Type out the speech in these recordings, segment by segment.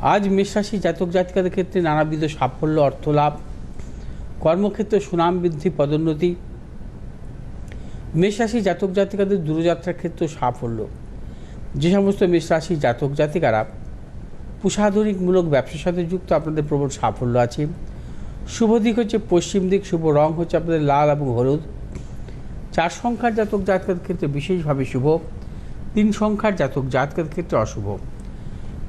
আজ মেষরাশি জাতক জাতিকাদের ক্ষেত্রে নানাবিধ সাফল্য, অর্থলাভ, কর্মক্ষেত্রে সুনাম বৃদ্ধি, পদোন্নতি। মেষরাশি জাতক জাতিকাদের দূরযাত্রার ক্ষেত্রে সাফল্য। যে সমস্ত মেষরাশি জাতক জাতিকারা প্রসাধনিকমূলক ব্যবসার সাথে যুক্ত, আপনাদের প্রবল সাফল্য আছে। শুভ দিক হচ্ছে পশ্চিম দিক, শুভ রং হচ্ছে আপনাদের লাল এবং হলুদ। চার সংখ্যার জাতক জাতকের ক্ষেত্রে বিশেষভাবে শুভ, তিন সংখ্যার জাতক জাতকের ক্ষেত্রে অশুভ।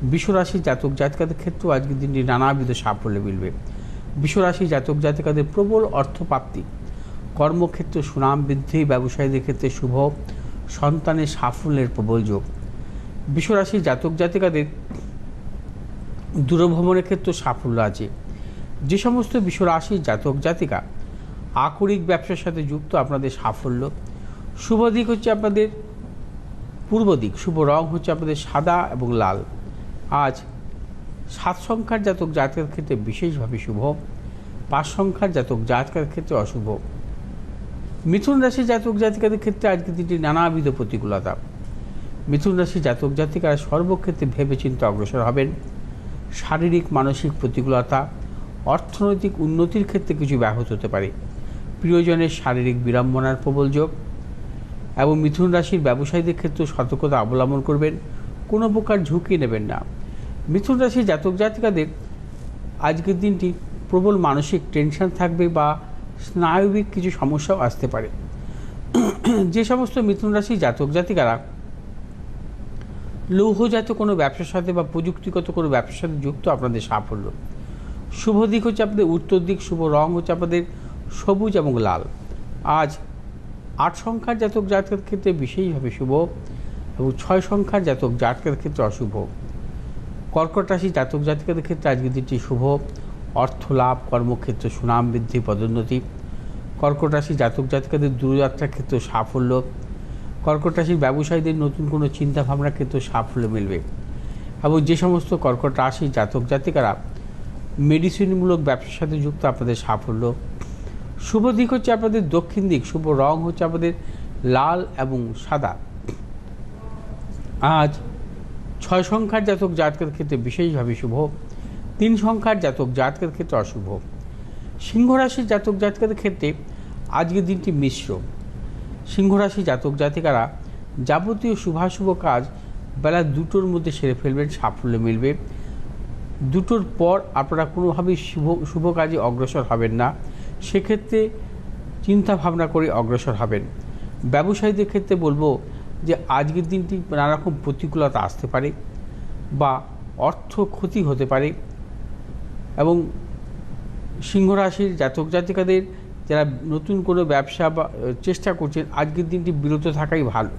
বিশ্বরাশি জাতক জাতিকাদের ক্ষেত্রেও আজকের দিনটি নানাবিধ সাফল্য মিলবে। বিশ্বরাশি জাতক জাতিকাদের প্রবল অর্থপ্রাপ্তি। কর্মক্ষেত্রে সুনাম বৃদ্ধি, ব্যবসায়ীদের ক্ষেত্রে শুভ, সন্তানের সাফল্যের প্রবল যোগ। বিশ্বরাশি জাতক জাতিকাদের দূরভ্রমণের ক্ষেত্রে সাফল্য আছে। যে সমস্ত বিশ্বরাশি জাতক জাতিকা আকরিক ব্যবসার সাথে যুক্ত, আপনাদের সাফল্য। শুভ দিক হচ্ছে আপনাদের পূর্ব দিক, শুভ রং হচ্ছে আপনাদের সাদা এবং লাল। আজ সাত সংখ্যার জাতক জাতকের ক্ষেত্রে বিশেষভাবে শুভ, পাঁচ সংখ্যার জাতক জাতকের ক্ষেত্রে অশুভ। মিথুন রাশি জাতক জাতিকাদের ক্ষেত্রে আজকে দিনটি নানাবিধ প্রতিকূলতা। মিথুন রাশি জাতক জাতিকারা সর্বক্ষেত্রে ভেবেচিন্তে অগ্রসর হবেন। শারীরিক, মানসিক প্রতিকূলতা, অর্থনৈতিক উন্নতির ক্ষেত্রে কিছু ব্যাহত হতে পারে। প্রিয়জনের শারীরিক বিড়ম্বনার প্রবল যোগ এবং মিথুন রাশির ব্যবসায়ীদের ক্ষেত্রে সতর্কতা অবলম্বন করবেন। কোনো প্রকার ঝুঁকি নেবেন না। মিথুন রাশির জাতক জাতিকাদের আজকের দিনটি প্রবল মানসিক টেনশন থাকবে বা স্নায়বিক কিছু সমস্যাও আসতে পারে। যে সমস্ত মিথুন রাশির জাতক জাতিকারা লৌহজাত কোনো ব্যবসার সাথে বা প্রযুক্তিগত কোনো ব্যবসার সাথে যুক্ত, আপনাদের সাফল্য। শুভ দিক হচ্ছে আপনাদের উত্তর দিক, শুভ রং হচ্ছে আপনাদের সবুজ এবং লাল। আজ আট সংখ্যার জাতক জাতকের ক্ষেত্রে বিশেষভাবে শুভ এবং ছয় সংখ্যার জাতক জাতকের ক্ষেত্রে অশুভ। কর্কট রাশি জাতক জাতিকাদের ক্ষেত্রে আজকের দিনটি শুভ। অর্থ লাভ, কর্মক্ষেত্রে সুনাম বৃদ্ধি, পদোন্নতি। কর্কট রাশি জাতক জাতিকাদের দূরযাত্রার ক্ষেত্রে সাফল্য। কর্কট রাশির ব্যবসায়ীদের নতুন কোনো চিন্তা ভাবনার ক্ষেত্রে সাফল্য মিলবে। এবং যে সমস্ত কর্কট রাশি জাতক জাতিকারা মেডিসিনমূলক ব্যবসার সাথে যুক্ত, আপনাদের সাফল্য। শুভ দিক হচ্ছে আপনাদের দক্ষিণ দিক, শুভ রং হচ্ছে আপনাদের লাল এবং সাদা। আজ ছয় সংখ্যার জাতক জাতকের ক্ষেত্রে বিশেষভাবে শুভ, তিন সংখ্যার জাতক জাতকের ক্ষেত্রে অশুভ। সিংহ রাশির জাতক জাতকের ক্ষেত্রে আজকের দিনটি মিশ্র। সিংহ রাশি জাতক জাতিকারা যাবতীয় শুভাশুভ কাজ বেলা দুটোর মধ্যে সেরে ফেলবেন, সাফল্য মিলবে। দুটোর পর আপনারা কোনোভাবেই শুভ শুভ কাজে অগ্রসর হবেন না। সেক্ষেত্রে চিন্তা ভাবনা করে অগ্রসর হবেন। ব্যবসায়ীদের ক্ষেত্রে বলব যে আজকের দিনটি নানারকম প্রতিকূলতা আসতে পারে বা অর্থ ক্ষতি হতে পারে এবং সিংহ রাশির জাতক জাতিকাদের যারা নতুন কোনো ব্যবসা বা চেষ্টা করছেন, আজকের দিনটি বিরত থাকাই ভালো।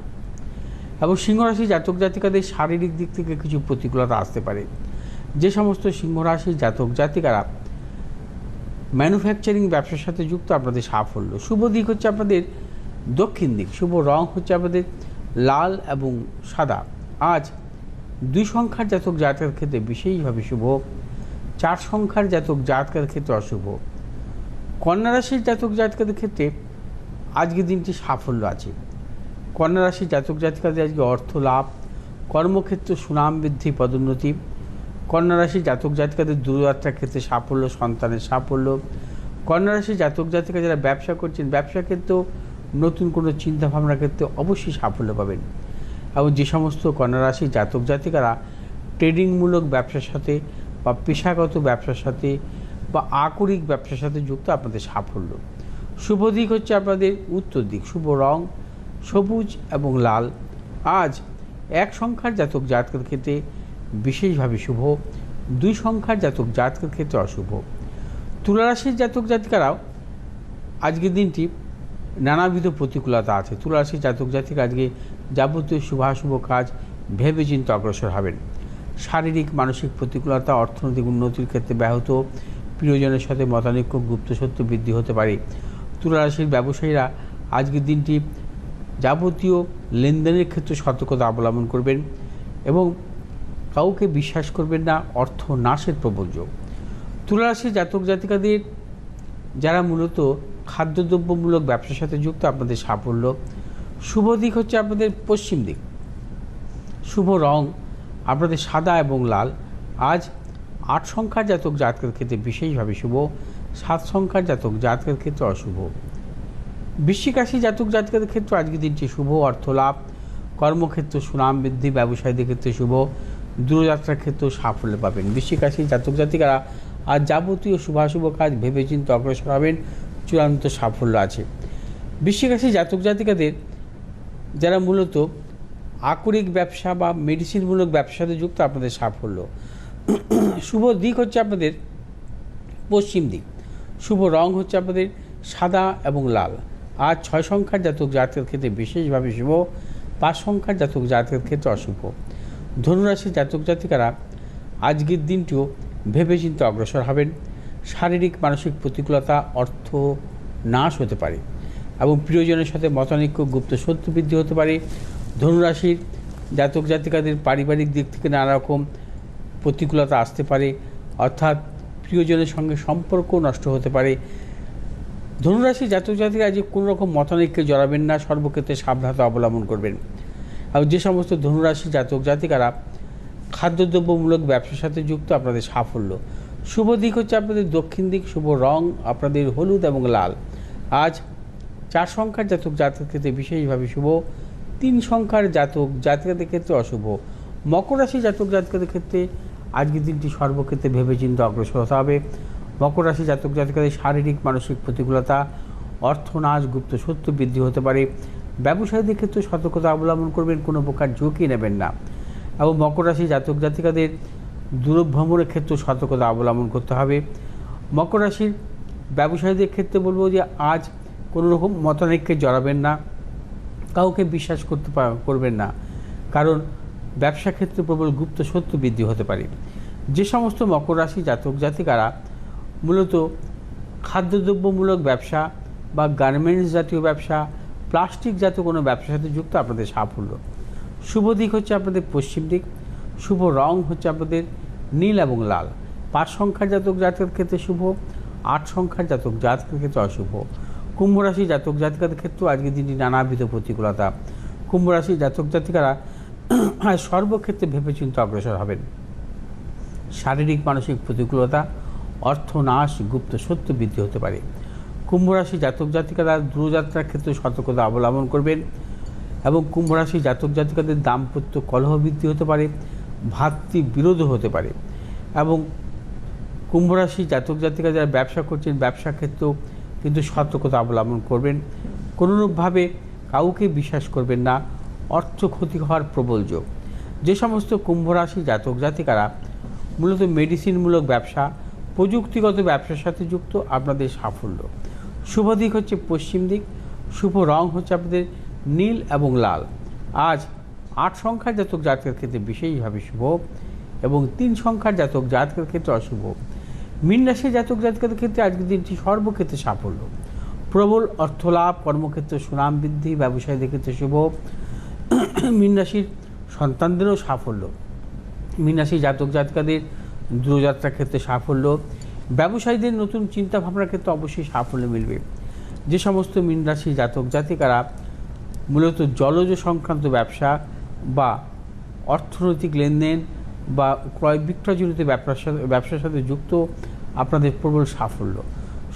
এবং সিংহ রাশি জাতক জাতিকাদের শারীরিক দিক থেকে কিছু প্রতিকূলতা আসতে পারে। যে সমস্ত সিংহ রাশির জাতক জাতিকারা ম্যানুফ্যাকচারিং ব্যবসার সাথে যুক্ত, আপনাদের সাফল্য। শুভ দিক হচ্ছে আপনাদের দক্ষিণ দিক, শুভ রং হচ্ছে আপনাদের লাল এবং সাদা। আজ দুই সংখ্যার জাতক জাতকের ক্ষেত্রে বিশেষভাবে শুভ, চার সংখ্যার জাতক জাতকের ক্ষেত্রে অশুভ। কন্যা রাশির জাতক জাতকের ক্ষেত্রে আজকের দিনটি সাফল্য আছে। কন্যা রাশির জাতক জাতিকাদের আজকে অর্থ লাভ, কর্মক্ষেত্রে সুনাম বৃদ্ধি, পদোন্নতি। কন্যা রাশির জাতক জাতিকাদের দূরযাত্রার ক্ষেত্রে সাফল্য, সন্তানের সাফল্য। কন্যা রাশির জাতক জাতিকা যারা ব্যবসা করছেন, ব্যবসা ক্ষেত্রেও নতুন কোনো চিন্তাভাবনার ক্ষেত্রে অবশ্যই সাফল্য পাবেন। এবং যে সমস্ত কন্যা রাশির জাতক জাতিকারা ট্রেডিংমূলক ব্যবসার সাথে বা পেশাগত ব্যবসার সাথে বা আকরিক ব্যবসার সাথে যুক্ত আপনাদের সাফল্য। শুভ দিক হচ্ছে আপনাদের উত্তর দিক, শুভ রং, সবুজ এবং লাল। আজ এক সংখ্যার জাতক জাতকের ক্ষেত্রে বিশেষভাবে শুভ, দুই সংখ্যার জাতক জাতকের ক্ষেত্রে অশুভ। তুলারাশির জাতক জাতিকারাও আজকের দিনটি নানাবিধ প্রতিকূলতা আছে। তুলারাশির জাতক জাতিকা আজকে যাবতীয় শুভাশুভ কাজ ভেবে চিন্তে অগ্রসর হবেন। শারীরিক, মানসিক প্রতিকূলতা, অর্থনৈতিক উন্নতির ক্ষেত্রে ব্যাহত। প্রিয়জনের সাথে মতানৈক্য গুপ্ত সত্য বৃদ্ধি হতে পারে। তুলারাশির ব্যবসায়ীরা আজকের দিনটি যাবতীয় লেনদেনের ক্ষেত্রে সতর্কতা অবলম্বন করবেন এবং কাউকে বিশ্বাস করবেন না, অর্থ নাশের প্রবল যোগ। তুলারাশির জাতক জাতিকাদের, যারা মূলত খাদ্যদ্রব্যমূলক ব্যবসার সাথে যুক্ত আপনাদের সাফল্য। শুভ দিক হচ্ছে আপনাদের পশ্চিম দিক। শুভ রং, আপনাদের সাদা এবং লাল। আজ আট সংখ্যার জাতক জাতকের ক্ষেত্রে বিশেষভাবে শুভ, সাত সংখ্যার জাতক জাতকের ক্ষেত্রে অশুভ। বৃশ্চিক জাতক জাতকের ক্ষেত্রে আজকের দিনটি শুভ, অর্থ লাভ। কর্মক্ষেত্র সুনাম বৃদ্ধি, ব্যবসায়ীদের ক্ষেত্রে শুভ। দূরযাত্রার ক্ষেত্রেও সাফল্য পাবেন। বৃশ্চিক জাতক জাতিকারা আজ যাবতীয় শুভাশুভ কাজ ভেবেচিন্তে অগ্রসর হবেন। চূড়ান্ত সাফল্য আছে। বৃশ্চিক রাশি জাতক জাতিকাদের যারা মূলত আকরিক ব্যবসা বা মেডিসিনমূলক ব্যবসাতে যুক্ত, আপনাদের সাফল্য। শুভ দিক হচ্ছে আপনাদের পশ্চিম দিক। শুভ রং হচ্ছে আপনাদের সাদা এবং লাল। আর ছয় সংখ্যার জাতক জাতকের ক্ষেত্রে বিশেষভাবে শুভ, পাঁচ সংখ্যার জাতক জাতকের ক্ষেত্রে অশুভ। ধনুরাশির জাতক জাতিকারা আজকের দিনটিও ভেবেচিন্তে অগ্রসর হবেন। শারীরিক, মানসিক প্রতিকূলতা, অর্থ নাশ হতে পারে এবং প্রিয়জনের সাথে মতানৈক্য, গুপ্ত শত্রু বৃদ্ধি হতে পারে। ধনুরাশির জাতক জাতিকাদের পারিবারিক দিক থেকে নানা রকম প্রতিকূলতা আসতে পারে, অর্থাৎ প্রিয়জনের সঙ্গে সম্পর্ক নষ্ট হতে পারে। ধনুরাশি জাতক জাতিকা যে কোনো রকম মতানৈক্যে জড়াবেন না, সর্বক্ষেত্রে সাবধানতা অবলম্বন করবেন। আর যে সমস্ত ধনুরাশি জাতক জাতিকারা খাদ্যদ্রব্যমূলক ব্যবসার সাথে যুক্ত, আপনাদের সাফল্য। শুভ দিক হচ্ছে আপনাদের দক্ষিণ দিক, শুভ রং, আপনাদের হলুদ এবং লাল। আজ চার সংখ্যার জাতক জাতকের ক্ষেত্রে বিশেষভাবে শুভ, তিন সংখ্যার জাতক জাতকাদের ক্ষেত্রে অশুভ। মকর রাশি জাতক জাতকাদের ক্ষেত্রে আজকের দিনটি সর্বক্ষেত্রে ভেবেচিন্তে অগ্রসর হতে হবে। মকর রাশি জাতক জাতকাদের শারীরিক, মানসিক প্রতিকূলতা, অর্থনাশ, গুপ্ত সত্য বৃদ্ধি হতে পারে। ব্যবসায়ীদের ক্ষেত্রে সতর্কতা অবলম্বন করবেন, কোনো প্রকার ঝুঁকি নেবেন না। এবং মকর রাশি জাতক জাতিকাদের দূরভ্রমণের ক্ষেত্রে সতর্কতা অবলম্বন করতে হবে। মকর রাশির ব্যবসায়ীদের ক্ষেত্রে বলব যে, আজ কোনো রকম মতানৈক্যে জড়াবেন না, কাউকে বিশ্বাস করতে করবেন না। কারণ ব্যবসা ক্ষেত্রে প্রবল গুপ্ত সত্য বৃদ্ধি হতে পারে। যে সমস্ত মকর রাশি জাতক জাতিকারা মূলত খাদ্যদ্রব্যমূলক ব্যবসা বা গার্মেন্টস জাতীয় ব্যবসা, প্লাস্টিক জাতীয় কোনো ব্যবসার সাথে যুক্ত, আপনাদের সাফল্য। শুভ দিক হচ্ছে আপনাদের পশ্চিম দিক। শুভ রং হচ্ছে আপনাদের নীল এবং লাল। পাঁচ সংখ্যার জাতক জাতকের ক্ষেত্রে শুভ, আট সংখ্যার জাতক জাতকের ক্ষেত্রে অশুভ। কুম্ভ রাশি জাতক জাতিকাদের ক্ষেত্রেও আজকের দিনটি নানাবিধ প্রতিকূলতা। কুম্ভ রাশি জাতক জাতিকারা সর্বক্ষেত্রে ভেবেচিন্তে অগ্রসর হবেন। শারীরিক, মানসিক প্রতিকূলতা, অর্থনাশ, গুপ্ত সত্য বৃদ্ধি হতে পারে। কুম্ভ রাশি জাতক জাতিকারা দূরযাত্রার ক্ষেত্রে সতর্কতা অবলম্বন করবেন এবং কুম্ভ রাশি জাতক জাতিকাদের দাম্পত্য কলহ বৃদ্ধি হতে পারে। ভাতৃ বিরোধও হতে পারে। এবং কুম্ভ রাশি জাতক জাতিকা যারা ব্যবসা করছেন, ব্যবসা ক্ষেত্রেও কিন্তু সতর্কতা অবলম্বন করবেন। কোনোরূপভাবে কাউকে বিশ্বাস করবেন না। অর্থ ক্ষতি হওয়ার প্রবল যোগ। যে সমস্ত কুম্ভ রাশি জাতক জাতিকারা মূলত মেডিসিনমূলক ব্যবসা, প্রযুক্তিগত ব্যবসার সাথে যুক্ত, আপনাদের সাফল্য। শুভ দিক হচ্ছে পশ্চিম দিক। শুভ রং হচ্ছে আপনাদের নীল এবং লাল। আজ আট সংখ্যার জাতক জাতকের ক্ষেত্রে বিশেষভাবে শুভ এবং তিন সংখ্যার জাতক জাতকের ক্ষেত্রে অশুভ। মীন রাশির জাতক জাতকের ক্ষেত্রে আজকের দিনটি সর্বক্ষেত্রে সাফল্য। প্রবল অর্থলাভ, কর্মক্ষেত্রে সুনাম বৃদ্ধি, ব্যবসায়ীদের ক্ষেত্রে শুভ। মীন রাশির সন্তানদেরও সাফল্য। মীনাশি জাতক জাতকাদের দূরযাত্রার ক্ষেত্রে সাফল্য। ব্যবসায়ীদের নতুন চিন্তা ভাবনার ক্ষেত্রে অবশ্যই সাফল্য মিলবে। যে সমস্ত মীন রাশি জাতক জাতিকারা মূলত জলজ সংক্রান্ত ব্যবসা বা অর্থনৈতিক লেনদেন বা ক্রয় বিক্রয়জনিত ব্যবসার সাথে ব্যবসার সাথে যুক্ত আপনাদের প্রবল সাফল্য।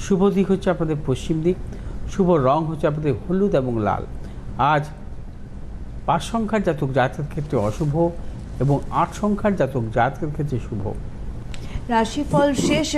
শুভ দিক হচ্ছে আপনাদের পশ্চিম দিক, শুভ রং হচ্ছে আপনাদের হলুদ এবং লাল। আজ পাঁচ সংখ্যার জাতক জাতকের ক্ষেত্রে অশুভ এবং আট সংখ্যার জাতক জাতকের ক্ষেত্রে শুভ। রাশিফল শেষ